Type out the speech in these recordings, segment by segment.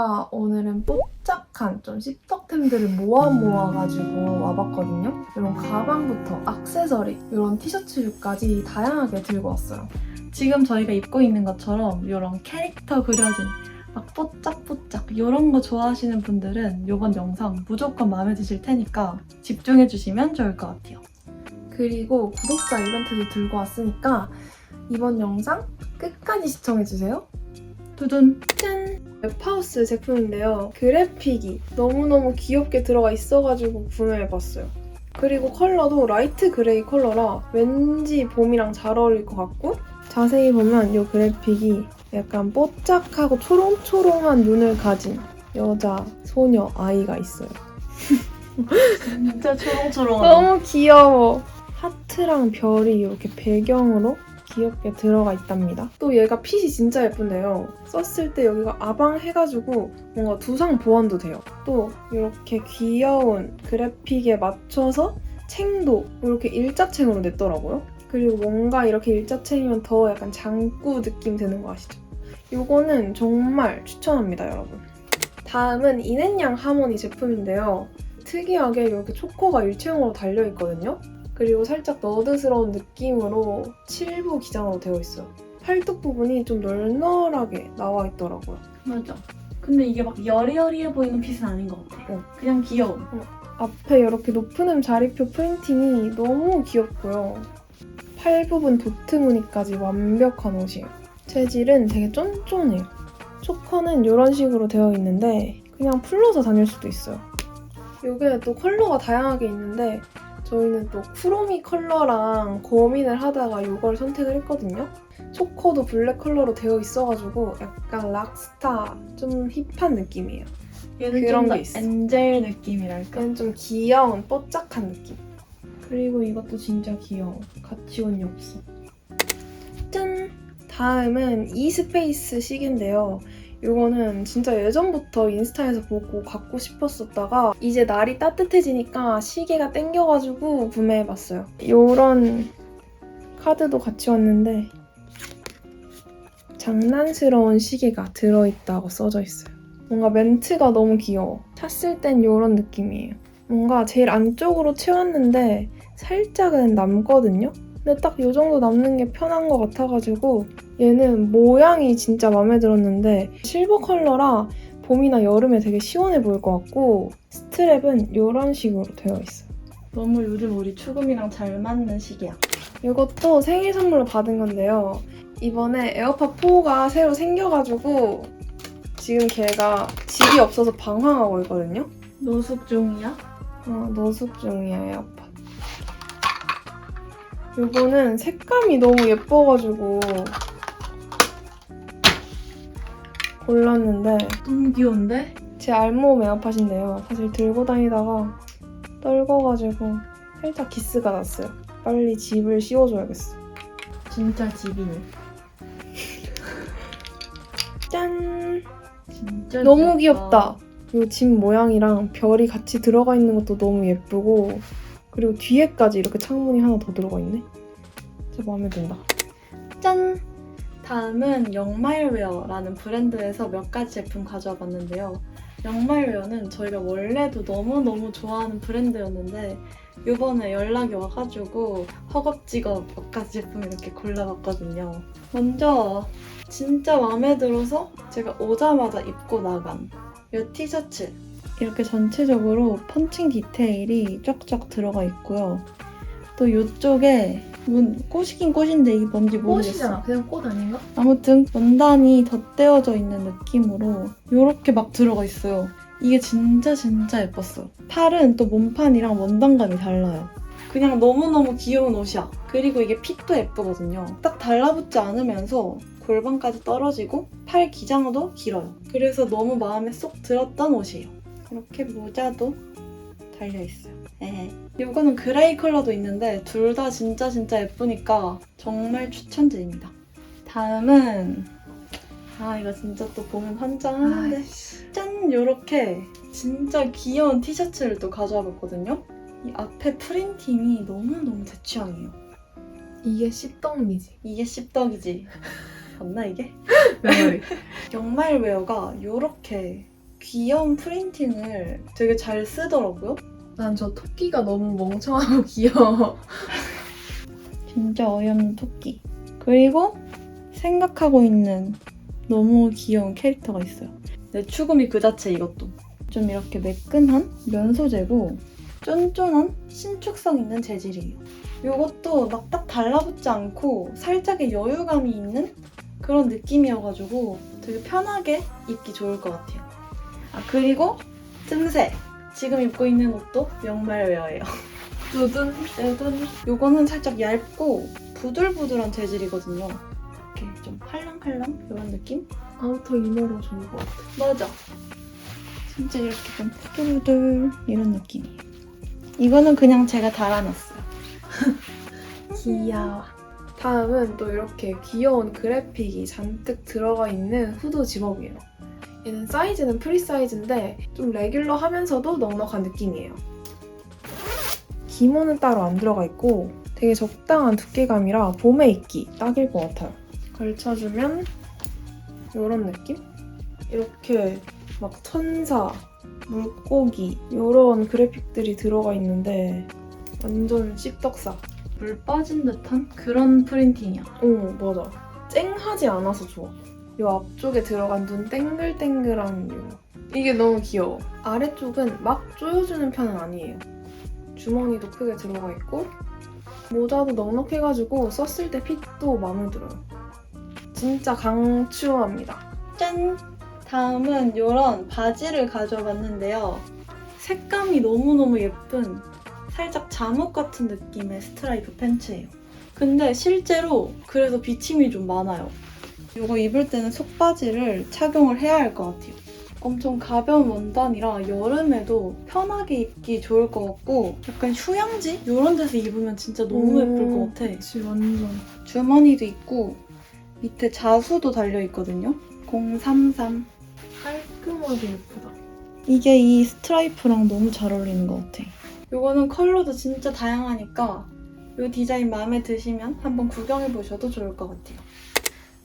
저희가 오늘은 뽀짝한 좀 씹덕템들을 모아 모아가지고 와봤거든요. 이런 가방부터 액세서리, 이런 티셔츠류까지 다양하게 들고 왔어요. 지금 저희가 입고 있는 것처럼 이런 캐릭터 그려진 막 뽀짝뽀짝 이런 거 좋아하시는 분들은 이번 영상 무조건 마음에 드실 테니까 집중해 주시면 좋을 것 같아요. 그리고 구독자 이벤트도 들고 왔으니까 이번 영상 끝까지 시청해주세요. 두둔! 짠! 웹하우스 제품인데요. 그래픽이 너무너무 귀엽게 들어가 있어가지고 구매해봤어요. 그리고 컬러도 라이트 그레이 컬러라 왠지 봄이랑 잘 어울릴 것 같고 자세히 보면 이 그래픽이 약간 뽀짝하고 초롱초롱한 눈을 가진 여자, 소녀, 아이가 있어요. 진짜 초롱초롱하다. 너무 귀여워. 하트랑 별이 이렇게 배경으로 귀엽게 들어가 있답니다. 또 얘가 핏이 진짜 예쁜데요. 썼을 때 여기가 아방해가지고 뭔가 두상 보완도 돼요. 또 이렇게 귀여운 그래픽에 맞춰서 챙도 이렇게 일자챙으로 냈더라고요. 그리고 뭔가 이렇게 일자챙이면 더 약간 장구 느낌 드는 거 아시죠? 이거는 정말 추천합니다, 여러분. 다음은 이넨양 하모니 제품인데요. 특이하게 이렇게 초코가 일체형으로 달려있거든요. 그리고 살짝 너드스러운 느낌으로 7부 기장으로 되어 있어요. 팔뚝 부분이 좀 널널하게 나와 있더라고요. 맞아. 근데 이게 막 여리여리해 보이는 핏은 아닌 것 같아. 어. 그냥 귀여움. 앞에 이렇게 높은 음 자리표 프린팅이 너무 귀엽고요. 팔 부분 도트 무늬까지 완벽한 옷이에요. 재질은 되게 쫀쫀해요. 초커는 이런 식으로 되어 있는데 그냥 풀러서 다닐 수도 있어요. 이게 또 컬러가 다양하게 있는데 저희는 또 쿠로미 컬러랑 고민을 하다가 이걸 선택을 했거든요. 초커도 블랙 컬러로 되어 있어가지고 약간 락스타 좀 힙한 느낌이에요. 얘는 그런 게 있어. 엔젤 느낌이랄까? 약간 좀 귀여운 뽀짝한 느낌. 그리고 이것도 진짜 귀여워. 같이 온 엽서. 짠! 다음은 이스페이스 시계인데요. 이거는 진짜 예전부터 인스타에서 보고 갖고 싶었었다가 이제 날이 따뜻해지니까 시계가 땡겨가지고 구매해봤어요. 이런 카드도 같이 왔는데 장난스러운 시계가 들어있다고 써져 있어요. 뭔가 멘트가 너무 귀여워. 찼을 땐 이런 느낌이에요. 뭔가 제일 안쪽으로 채웠는데 살짝은 남거든요? 근데 딱 이 정도 남는 게 편한 것 같아가지고 얘는 모양이 진짜 마음에 들었는데 실버 컬러라 봄이나 여름에 되게 시원해 보일 것 같고 스트랩은 이런 식으로 되어 있어요. 너무 요즘 우리 추금이랑 잘 맞는 시기야. 이것도 생일 선물로 받은 건데요. 이번에 에어팟 4가 새로 생겨가지고 지금 걔가 집이 없어서 방황하고 있거든요. 노숙 중이야? 어, 노숙 중이야, 에어팟. 요거는 색감이 너무 예뻐가지고 골랐는데 너무 귀여운데? 제 알몸 에어팟인데요. 사실 들고 다니다가 떨궈가지고 살짝 기스가 났어요. 빨리 집을 씌워줘야겠어. 진짜 집이네. 짠! 진짜 너무 귀엽다. 이집 모양이랑 별이 같이 들어가 있는 것도 너무 예쁘고 그리고 뒤에까지 이렇게 창문이 하나 더 들어가 있네. 진짜 마음에 든다. 짠! 다음은 영마일웨어라는 브랜드에서 몇 가지 제품 가져와 봤는데요. 영마일웨어는 저희가 원래도 너무너무 좋아하는 브랜드였는데 이번에 연락이 와가지고 허겁지겁 몇 가지 제품 이렇게 골라봤거든요. 먼저 진짜 마음에 들어서 제가 오자마자 입고 나간 이 티셔츠 이렇게 전체적으로 펀칭 디테일이 쫙쫙 들어가 있고요. 또 이쪽에 문, 꽃이긴 꽃인데 이게 뭔지 모르겠어. 그냥 꽃 아닌가? 아무튼 원단이 덧대어져 있는 느낌으로 이렇게 막 들어가 있어요. 이게 진짜 진짜 예뻤어. 팔은 또 몸판이랑 원단감이 달라요. 그냥 너무너무 귀여운 옷이야. 그리고 이게 핏도 예쁘거든요. 딱 달라붙지 않으면서 골반까지 떨어지고 팔 기장도 길어요. 그래서 너무 마음에 쏙 들었던 옷이에요. 이렇게 모자도 달려있어요. 에헤. 이거는 그레이 컬러도 있는데 둘 다 진짜 진짜 예쁘니까 정말 추천드립니다. 다음은 아 이거 진짜 또 보면 환장하는데 짠 요렇게 진짜 귀여운 티셔츠를 또 가져와 봤거든요. 이 앞에 프린팅이 너무너무 제 취향이에요. 이게 씹덕미지. 이게 씹덕이지. 봤나 이게? 메모리. 양말웨어가 이렇게 귀여운 프린팅을 되게 잘 쓰더라고요. 난 저 토끼가 너무 멍청하고 귀여워. 진짜 어이없는 토끼. 그리고 생각하고 있는 너무 귀여운 캐릭터가 있어요. 내 추구미 그 자체 이것도. 좀 이렇게 매끈한 면 소재고 쫀쫀한 신축성 있는 재질이에요. 이것도 막 딱 달라붙지 않고 살짝의 여유감이 있는 그런 느낌이어가지고 되게 편하게 입기 좋을 것 같아요. 아 그리고 틈새. 지금 입고 있는 옷도 명말웨어예요. 두둔, 떼둔. 요거는 살짝 얇고 부들부들한 재질이거든요. 이렇게 좀 할랑할랑 이런 느낌? 아우터 이너로 좋은 것 같아. 맞아. 진짜 이렇게 좀 부들부들 이런 느낌이에요. 이거는 그냥 제가 달아놨어요. 귀여워. 다음은 또 이렇게 귀여운 그래픽이 잔뜩 들어가 있는 후드 집업이에요. 얘는 사이즈는 프리 사이즈인데 좀 레귤러 하면서도 넉넉한 느낌이에요. 기모는 따로 안 들어가 있고 되게 적당한 두께감이라 봄에 입기 딱일 것 같아요. 걸쳐주면 이런 느낌? 이렇게 막 천사, 물고기 이런 그래픽들이 들어가 있는데 완전 씹덕사. 물 빠진 듯한 그런 프린팅이야. 어, 맞아. 쨍하지 않아서 좋아. 요 앞쪽에 들어간 눈 땡글땡글한 요. 이게 너무 귀여워. 아래쪽은 막 조여주는 편은 아니에요. 주머니도 크게 들어가 있고 모자도 넉넉해가지고 썼을 때 핏도 마음에 들어요. 진짜 강추합니다. 짠! 다음은 이런 바지를 가져봤는데요. 색감이 너무너무 예쁜 살짝 잠옷 같은 느낌의 스트라이프 팬츠예요. 근데 실제로 그래서 비침이 좀 많아요. 이거 입을 때는 속바지를 착용을 해야 할 것 같아요. 엄청 가벼운 원단이라 여름에도 편하게 입기 좋을 것 같고 약간 휴양지? 이런 데서 입으면 진짜 너무 예쁠 것 같아. 그치, 완전. 주머니도 있고 밑에 자수도 달려 있거든요. 033. 깔끔하게 예쁘다. 이게 이 스트라이프랑 너무 잘 어울리는 것 같아. 이거는 컬러도 진짜 다양하니까 이 디자인 마음에 드시면 한번 구경해 보셔도 좋을 것 같아요.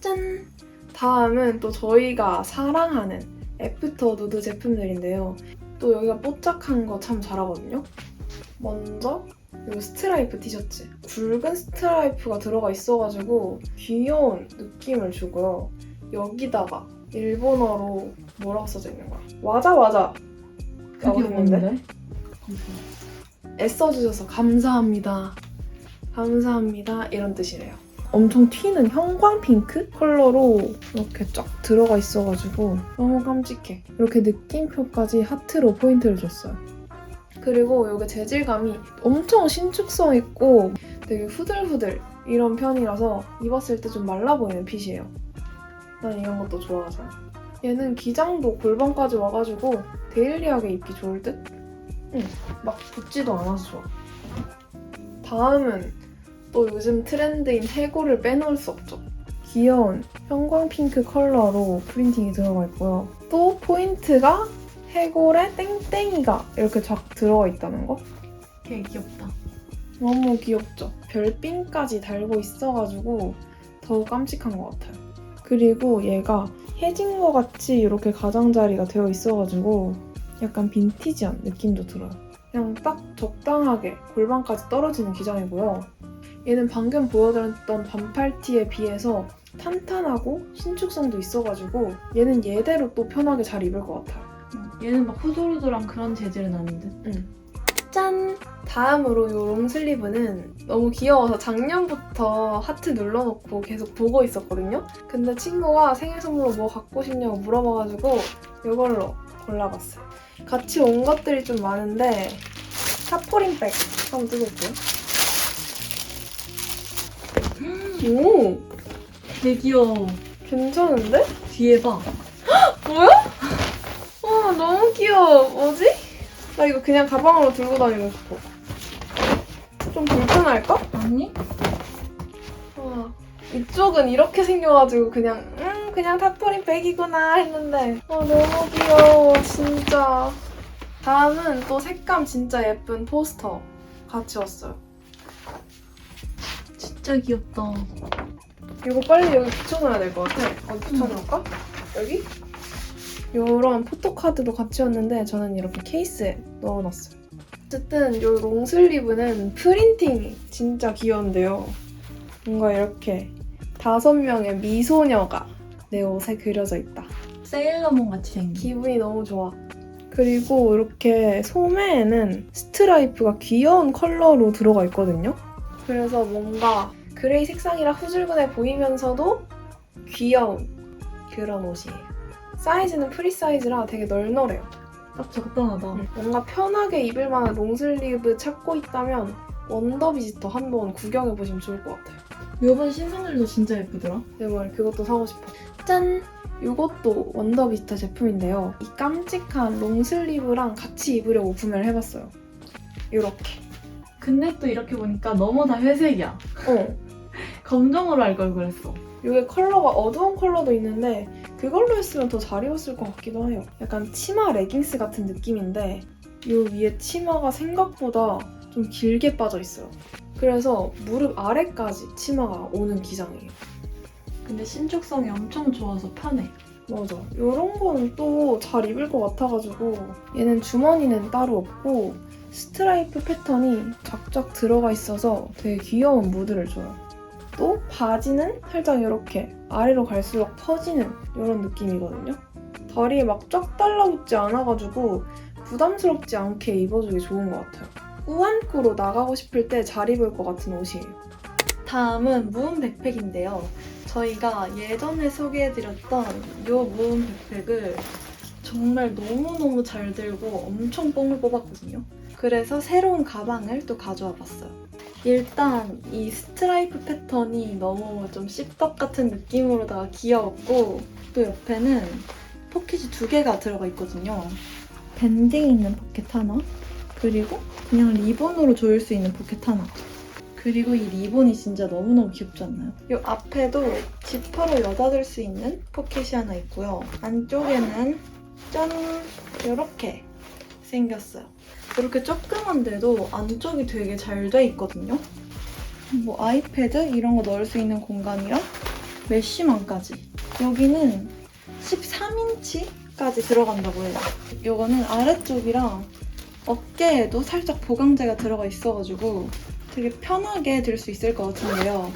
짠! 다음은 또 저희가 사랑하는 애프터 누드 제품들인데요. 또 여기가 뽀짝한 거 참 잘하거든요. 먼저 이 스트라이프 티셔츠. 굵은 스트라이프가 들어가 있어가지고 귀여운 느낌을 주고요. 여기다가 일본어로 뭐라고 써져 있는 거야? 와자 와자! 라고 했는데 애써주셔서 감사합니다. 감사합니다. 이런 뜻이래요. 엄청 튀는 형광 핑크 컬러로 이렇게 쫙 들어가 있어가지고 너무 깜찍해. 이렇게 느낌표까지 하트로 포인트를 줬어요. 그리고 이게 재질감이 엄청 신축성 있고 되게 후들후들 이런 편이라서 입었을 때 좀 말라 보이는 핏이에요. 난 이런 것도 좋아하잖아. 얘는 기장도 골반까지 와가지고 데일리하게 입기 좋을 듯? 응, 막 붙지도 않아서 좋아. 다음은 또 요즘 트렌드인 해골을 빼놓을 수 없죠. 귀여운 형광 핑크 컬러로 프린팅이 들어가 있고요. 또 포인트가 해골에 땡땡이가 이렇게 쫙 들어가 있다는 거. 되게 귀엽다. 너무 귀엽죠? 별핀까지 달고 있어가지고 더 깜찍한 것 같아요. 그리고 얘가 해진 것 같이 이렇게 가장자리가 되어 있어가지고 약간 빈티지한 느낌도 들어요. 그냥 딱 적당하게 골반까지 떨어지는 기장이고요. 얘는 방금 보여드렸던 반팔티에 비해서 탄탄하고 신축성도 있어가지고 얘는 얘대로 또 편하게 잘 입을 것 같아요. 얘는 막 후들후들한 그런 재질은 아닌데. 짠! 다음으로 이 롱슬리브는 너무 귀여워서 작년부터 하트 눌러놓고 계속 보고 있었거든요? 근데 친구가 생일 선물로 뭐 갖고 싶냐고 물어봐가지고 이걸로 골라봤어요. 같이 온 것들이 좀 많은데 사포린백 한번 뜯어볼게요. 오! 되게 귀여워. 괜찮은데? 뒤에 봐. 뭐야? 와 너무 귀여워. 뭐지? 나 이거 그냥 가방으로 들고 다니고 싶어. 좀 불편할까? 아니? 와, 이쪽은 이렇게 생겨가지고 그냥 음 그냥 타포린 백이구나 했는데 아 너무 귀여워 진짜 다음은 또 색감 진짜 예쁜 포스터 같이 왔어요 진짜 귀엽다. 이거 빨리 여기 붙여놔야 될 것 같아. 어디 붙여놓을까? 여기? 이런 포토카드도 같이 왔는데 저는 이렇게 케이스에 넣어놨어요. 어쨌든 이 롱슬리브는 프린팅이 진짜 귀여운데요. 뭔가 이렇게 다섯 명의 미소녀가 내 옷에 그려져 있다. 세일러문 같이 생긴. 기분이 너무 좋아. 그리고 이렇게 소매에는 스트라이프가 귀여운 컬러로 들어가 있거든요. 그래서 뭔가 그레이 색상이라 후줄근해 보이면서도 귀여운 그런 옷이에요. 사이즈는 프리 사이즈라 되게 널널해요. 딱 적당하다. 뭔가 편하게 입을 만한 롱슬리브 찾고 있다면 원더비지터 한번 구경해 보시면 좋을 것 같아요. 요번 신상들도 진짜 예쁘더라. 내말 그것도 사고 싶어. 짠! 이것도 원더비스타 제품인데요. 이 깜찍한 롱슬리브랑 같이 입으려고 구매를 해봤어요. 이렇게. 근데 또 이렇게 보니까 너무 다 회색이야. 어. 검정으로 할 걸 그랬어. 이게 컬러가 어두운 컬러도 있는데 그걸로 했으면 더 잘 입었을 것 같기도 해요. 약간 치마 레깅스 같은 느낌인데 이 위에 치마가 생각보다 좀 길게 빠져 있어요. 그래서 무릎 아래까지 치마가 오는 기장이에요. 근데 신축성이 엄청 좋아서 편해. 맞아. 이런 거는 또 잘 입을 것 같아가지고 얘는 주머니는 따로 없고 스트라이프 패턴이 쫙쫙 들어가 있어서 되게 귀여운 무드를 줘요. 또 바지는 살짝 이렇게 아래로 갈수록 퍼지는 이런 느낌이거든요. 다리에 막 쫙 달라붙지 않아가지고 부담스럽지 않게 입어주기 좋은 것 같아요. 꾸안꾸로 나가고 싶을 때 잘 입을 것 같은 옷이에요. 다음은 무은 백팩인데요. 저희가 예전에 소개해드렸던 이 무은 백팩을 정말 너무너무 잘 들고 엄청 뽕을 뽑았거든요. 그래서 새로운 가방을 또 가져와 봤어요. 일단 이 스트라이프 패턴이 너무 좀 씹덕 같은 느낌으로다가 귀여웠고 또 옆에는 포켓이 두 개가 들어가 있거든요. 밴딩 있는 포켓 하나 그리고 그냥 리본으로 조일 수 있는 포켓 하나 그리고 이 리본이 진짜 너무너무 귀엽지 않나요? 이 앞에도 지퍼로 여닫을 수 있는 포켓이 하나 있고요. 안쪽에는 짠! 이렇게 생겼어요. 이렇게 조그만데도 안쪽이 되게 잘 돼 있거든요. 뭐 아이패드 이런 거 넣을 수 있는 공간이랑 메쉬망까지. 여기는 13인치까지 들어간다고 해요. 이거는 아래쪽이랑 어깨에도 살짝 보강제가 들어가 있어가지고 되게 편하게 들 수 있을 것 같은데요.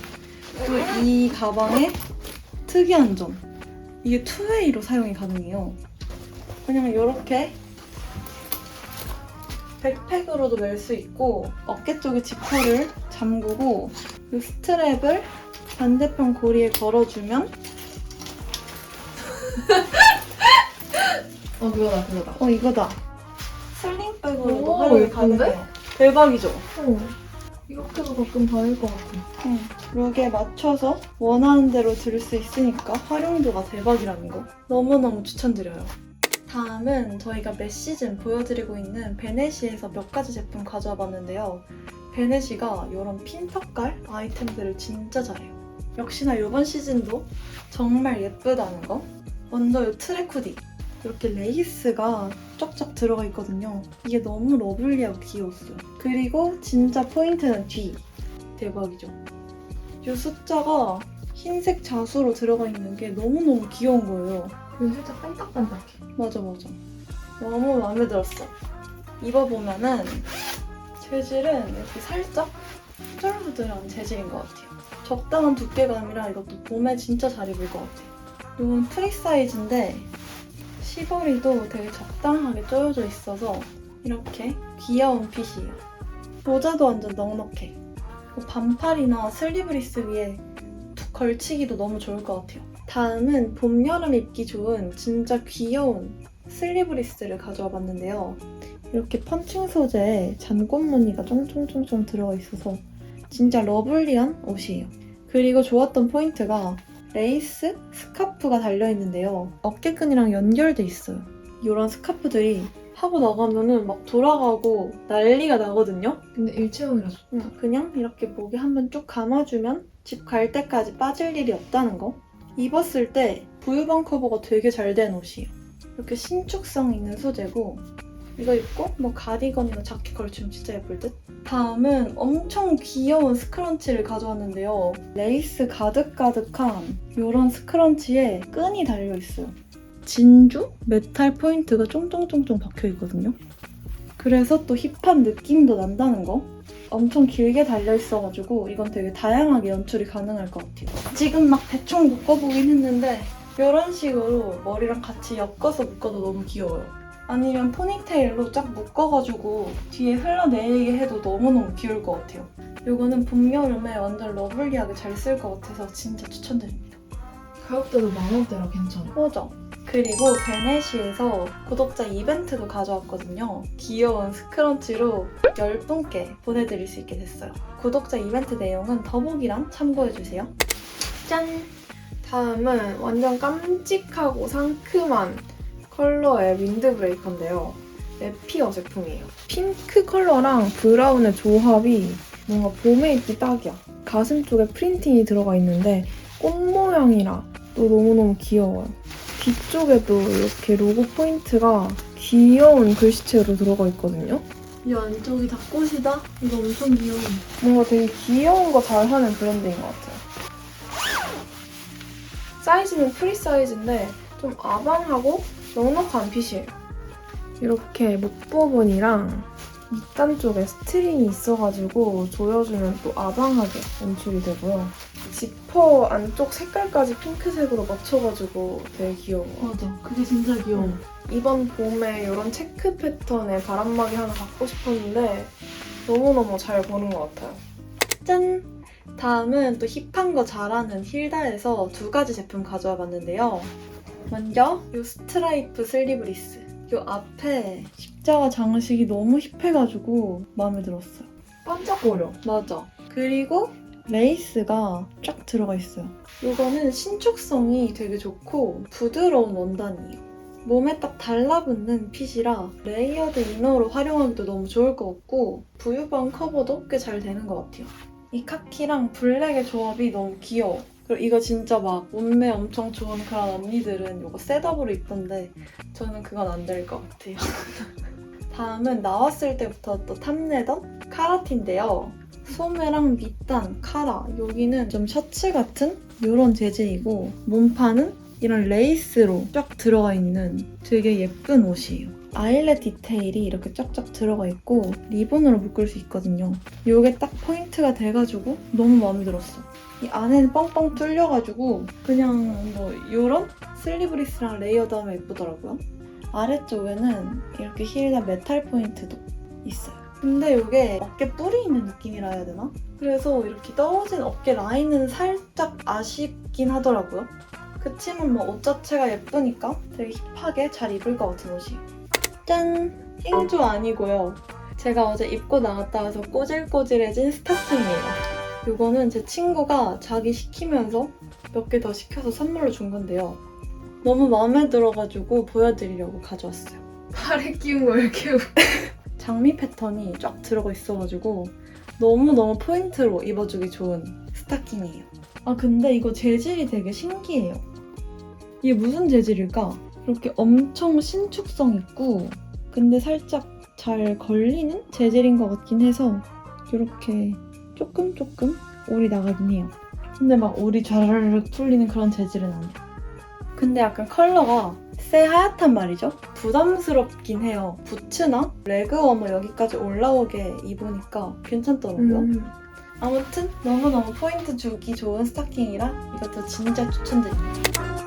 또 이 가방의 특이한 점. 이게 투웨이로 사용이 가능해요. 그냥 이렇게 백팩으로도 멜 수 있고 어깨 쪽에 지퍼를 잠그고 이 스트랩을 반대편 고리에 걸어주면 어 그거다 그거다. 어 이거다. 슬링백으로도 오, 활용이 예쁜데? 가능해요. 대박이죠? 어. 이렇게도 가끔 다닐 것 같아. 응. 룩에 맞춰서 원하는 대로 들을 수 있으니까 활용도가 대박이라는 거 너무너무 추천드려요. 다음은 저희가 매 시즌 보여드리고 있는 베네시에서 몇 가지 제품 가져와 봤는데요. 베네시가 이런 핀턱깔 아이템들을 진짜 잘해요. 역시나 이번 시즌도 정말 예쁘다는 거. 먼저 이 트랙 후디. 이렇게 레이스가 쫙쫙 들어가 있거든요. 이게 너무 러블리하고 귀여웠어요. 그리고 진짜 포인트는 뒤. 대박이죠. 이 숫자가 흰색 자수로 들어가 있는 게 너무너무 귀여운 거예요. 이거 살짝 반딱반딱해. 맞아, 맞아. 너무 마음에 들었어. 입어보면은 재질은 이렇게 살짝 후들후들한 재질인 것 같아요. 적당한 두께감이라 이것도 봄에 진짜 잘 입을 것 같아요. 이건 프리 사이즈인데 시버리도 되게 적당하게 조여져 있어서 이렇게 귀여운 핏이에요. 모자도 완전 넉넉해. 뭐 반팔이나 슬리브리스 위에 툭 걸치기도 너무 좋을 것 같아요. 다음은 봄, 여름 입기 좋은 진짜 귀여운 슬리브리스를 가져와 봤는데요. 이렇게 펀칭 소재에 잔꽃 무늬가 쫑쫑쫑쫑 들어가 있어서 진짜 러블리한 옷이에요. 그리고 좋았던 포인트가 레이스 스카프가 달려있는데요. 어깨끈이랑 연결돼 있어요. 이런 스카프들이 하고 나가면은 막 돌아가고 난리가 나거든요. 근데 일체형이라 좋다. 응, 그냥 이렇게 목에 한번 쭉 감아주면 집 갈 때까지 빠질 일이 없다는 거. 입었을 때 부유방 커버가 되게 잘 된 옷이에요. 이렇게 신축성 있는 소재고 이거 입고 뭐 가디건이나 자켓 걸치면 진짜 예쁠 듯? 다음은 엄청 귀여운 스크런치를 가져왔는데요. 레이스 가득가득한 이런 스크런치에 끈이 달려있어요. 진주? 메탈 포인트가 쫑쫑쫑쫑 박혀있거든요. 그래서 또 힙한 느낌도 난다는 거. 엄청 길게 달려있어가지고 이건 되게 다양하게 연출이 가능할 것 같아요. 지금 막 대충 묶어보긴 했는데 이런 식으로 머리랑 같이 엮어서 묶어도 너무 귀여워요. 아니면 포니테일로 쫙 묶어가지고 뒤에 흘러내리게 해도 너무너무 귀여울 것 같아요. 이거는 봄, 여름에 완전 러블리하게 잘 쓸 것 같아서 진짜 추천드립니다. 가격대도 만 원대라 괜찮아. 맞아. 그리고 베네시에서 구독자 이벤트도 가져왔거든요. 귀여운 스크런치로 10분께 보내드릴 수 있게 됐어요. 구독자 이벤트 내용은 더보기란 참고해주세요. 짠! 다음은 완전 깜찍하고 상큼한 컬러의 윈드브레이커인데요. 에피어 제품이에요. 핑크 컬러랑 브라운의 조합이 뭔가 봄에 입기 딱이야. 가슴 쪽에 프린팅이 들어가 있는데 꽃 모양이라 또 너무너무 귀여워요. 뒤쪽에도 이렇게 로고 포인트가 귀여운 글씨체로 들어가 있거든요. 이 안쪽이 다 꽃이다? 이거 엄청 귀여워. 뭔가 되게 귀여운 거 잘하는 브랜드인 것 같아요. 사이즈는 프리 사이즈인데 좀 아반하고 넉넉한 핏이에요. 이렇게 목 부분이랑 밑단 쪽에 스트링이 있어가지고 조여주면 또 아방하게 연출이 되고요. 지퍼 안쪽 색깔까지 핑크색으로 맞춰가지고 되게 귀여워요. 맞아. 그게 진짜 귀여워. 이번 봄에 이런 체크 패턴의 바람막이 하나 갖고 싶었는데 너무너무 잘 보는 것 같아요. 짠! 다음은 또 힙한 거 잘하는 힐다에서 두 가지 제품 가져와 봤는데요. 먼저 이 스트라이프 슬리브리스. 이 앞에 십자가 장식이 너무 힙해가지고 마음에 들었어요. 반짝거려. 맞아. 그리고 레이스가 쫙 들어가 있어요. 이거는 신축성이 되게 좋고 부드러운 원단이에요. 몸에 딱 달라붙는 핏이라 레이어드 이너로 활용하기도 너무 좋을 것 같고 부유방 커버도 꽤 잘 되는 것 같아요. 이 카키랑 블랙의 조합이 너무 귀여워. 그리고 이거 진짜 막 몸매 엄청 좋은 그런 언니들은 이거 셋업으로 입던데 저는 그건 안 될 것 같아요. 다음은 나왔을 때부터 또 탐내던 카라티인데요. 소매랑 밑단, 카라 여기는 좀 셔츠 같은 이런 재질이고 몸판은 이런 레이스로 쫙 들어가 있는 되게 예쁜 옷이에요. 아일렛 디테일이 이렇게 쫙쫙 들어가 있고 리본으로 묶을 수 있거든요. 이게 딱 포인트가 돼가지고 너무 마음에 들었어. 이 안에는 뻥뻥 뚫려가지고 그냥 뭐 이런 슬리브리스랑 레이어드 하면 예쁘더라고요. 아래쪽에는 이렇게 힐과 메탈 포인트도 있어요. 근데 이게 어깨 뿔이 있는 느낌이라 해야 되나? 그래서 이렇게 떨어진 어깨 라인은 살짝 아쉽긴 하더라고요. 그치만 뭐 옷 자체가 예쁘니까 되게 힙하게 잘 입을 것 같은 옷이에요. 짠! 흰조 아니고요. 제가 어제 입고 나갔다 와서 꼬질꼬질해진 스타킹이에요. 이거는 제 친구가 자기 시키면서 몇 개 더 시켜서 선물로 준 건데요. 너무 마음에 들어가지고 보여드리려고 가져왔어요. 팔에 끼운 거왜 이렇게. 장미 패턴이 쫙 들어가 있어가지고 너무너무 포인트로 입어주기 좋은 스타킹이에요. 아 근데 이거 재질이 되게 신기해요. 이게 무슨 재질일까? 이렇게 엄청 신축성 있고 근데 살짝 잘 걸리는 재질인 것 같긴 해서 이렇게 조금 조금 올이 나가긴 해요. 근데 막 올이 좌르륵 풀리는 그런 재질은 아니에요. 근데 약간 컬러가 새 하얗단 말이죠. 부담스럽긴 해요. 부츠나 레그워머 여기까지 올라오게 입으니까 괜찮더라고요. 음. 아무튼 너무너무 포인트 주기 좋은 스타킹이라 이것도 진짜 추천드립니다.